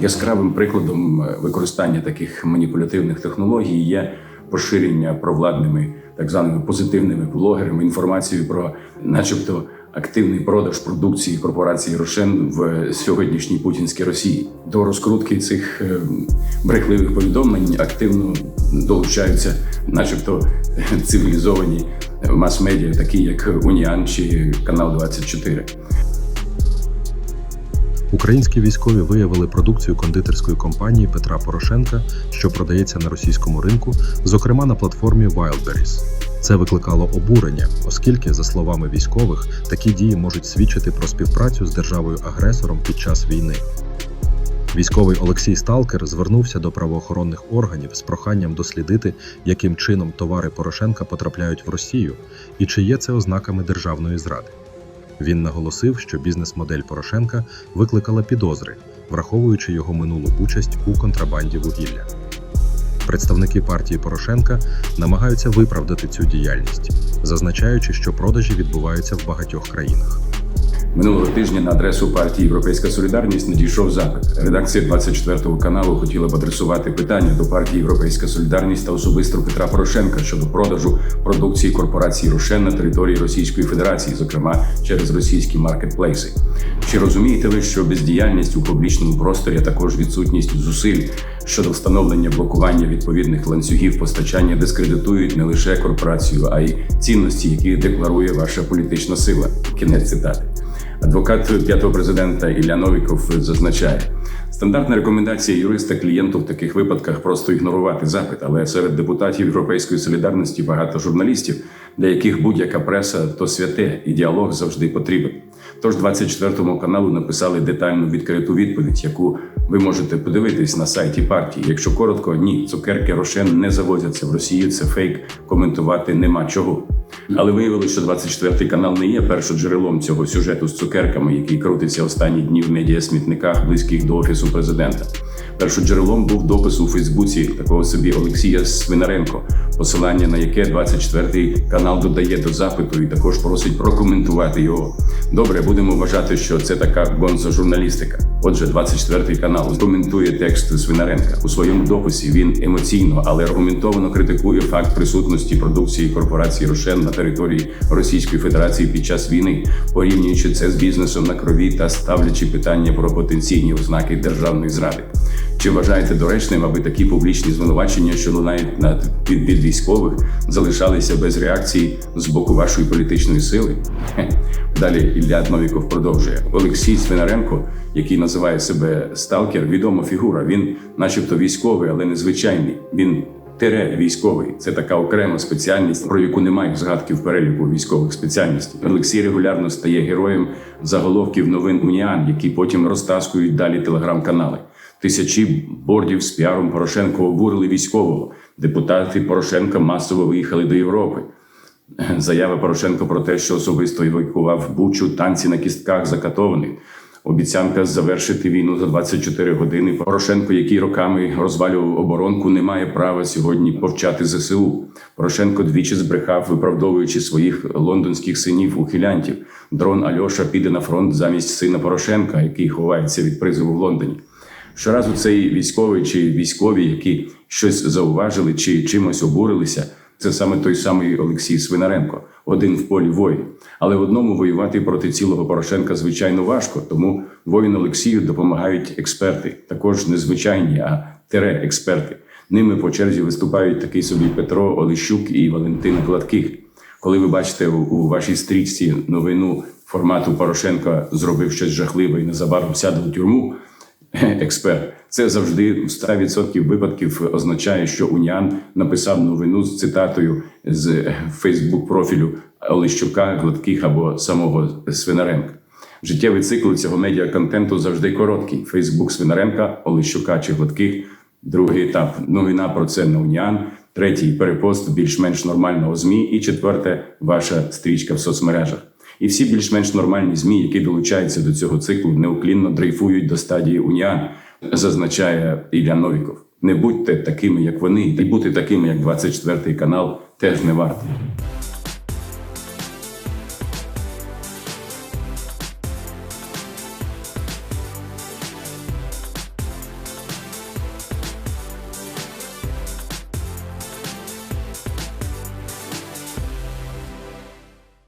Яскравим прикладом е, використання таких маніпулятивних технологій є поширення провладними так званими позитивними блогерами інформацією про, начебто, активний продаж продукції корпорації Рошен в сьогоднішній путінській Росії. До розкрутки цих е, брехливих повідомлень активно долучаються, начебто, цивілізовані мас-медіа, такі як Уніан чи Канал 24. Українські військові виявили продукцію кондитерської компанії Петра Порошенка, що продається на російському ринку, зокрема на платформі Wildberries. Це викликало обурення, оскільки, за словами військових, такі дії можуть свідчити про співпрацю з державою-агресором під час війни. Військовий Олексій Сталкер звернувся до правоохоронних органів з проханням дослідити, яким чином товари Порошенка потрапляють в Росію і чи є це ознаками державної зради. Він наголосив, що бізнес-модель Порошенка викликала підозри, враховуючи його минулу участь у контрабанді вугілля. Представники партії Порошенка намагаються виправдати цю діяльність, зазначаючи, що продажі відбуваються в багатьох країнах. Минулого тижня на адресу партії Європейська Солідарність надійшов запит. Редакція 24 каналу хотіла б адресувати питання до партії Європейська Солідарність та особисто Петра Порошенка щодо продажу продукції корпорації Рошен на території Російської Федерації, зокрема через російські маркетплейси. Чи розумієте ви, що бездіяльність у публічному просторі, а також відсутність зусиль щодо встановлення блокування відповідних ланцюгів постачання дискредитують не лише корпорацію, а й цінності, які декларує ваша політична сила? Кінець цитати. Адвокат п'ятого президента Ілля Новіков зазначає, стандартна рекомендація юриста клієнту в таких випадках просто ігнорувати запит, але серед депутатів Європейської солідарності багато журналістів, для яких будь-яка преса то святе, і діалог завжди потрібен. Тож 24 каналу написали детальну відкриту відповідь, яку ви можете подивитись на сайті партії. Якщо коротко, ні, цукерки Рошен не завозяться в Росію. Це фейк. Коментувати нема чого. Але виявилося, що 24 канал не є першоджерелом цього сюжету з цукерками, який крутиться останні дні в медіасмітниках, близьких до офісу президента. Першоджерелом був допис у Фейсбуці такого собі Олексія Свинаренко, посилання на яке 24 канал додає до запиту і також просить прокоментувати його. Добре, будемо вважати, що це така гонзо-журналістика. Отже, 24 канал коментує текст Свинаренка у своєму дописі. Він емоційно, але аргументовано критикує факт присутності продукції корпорації Рошен на території Російської Федерації під час війни, порівнюючи це з бізнесом на крові та ставлячи питання про потенційні ознаки державної зради. Чи вважаєте доречним, аби такі публічні звинувачення, що лунають на від, від військових, залишалися без реакції з боку вашої політичної сили? Хе. Далі Ілля Новіков продовжує Олексій Свинаренко, який називає себе сталкер, відома фігура. Він, начебто, військовий, але незвичайний. Він Тере військовий це така окрема спеціальність, про яку немає згадки в переліку військових спеціальностей. Олексій регулярно стає героєм заголовків новин Уніан, які потім розтаскують далі телеграм-канали. Тисячі бордів з піаром Порошенко обурили військового. Депутати Порошенка масово виїхали до Європи. Заява Порошенко про те, що особисто евакував бучу танці на кістках закатованих. Обіцянка завершити війну за 24 години. Порошенко, який роками розвалював оборонку, не має права сьогодні повчати ЗСУ. Порошенко двічі збрехав, виправдовуючи своїх лондонських синів ухилянтів. Дрон Альоша піде на фронт замість сина Порошенка, який ховається від призову в Лондоні. Щоразу цей військовий чи військові, які щось зауважили чи чимось обурилися. Це саме той самий Олексій Свинаренко, один в полі воїн. Але в одному воювати проти цілого Порошенка звичайно важко, тому воїн Олексію допомагають експерти, також незвичайні, а тере експерти. Ними по черзі виступають такий собі Петро Олещук і Валентина Гладких. Коли ви бачите у, у вашій стрічці новину формату Порошенка зробив щось жахливе і незабаром сяде у тюрму. Експерт, це завжди в 100% випадків означає, що Уніан написав новину з цитатою з Фейсбук профілю Олещука, Гладких або самого Свинаренка. Життєвий цикл цього медіаконтенту завжди короткий. Фейсбук Свинаренка, Олещука чи Гладких. Другий етап новина про це на Уніан. Третій перепост більш-менш нормального змі. І четверте ваша стрічка в соцмережах. І всі більш-менш нормальні змі, які долучаються до цього циклу, неуклінно дрейфують до стадії Уніан, зазначає Ілля Новіков. Не будьте такими, як вони, і бути такими, як 24 канал, теж не варто.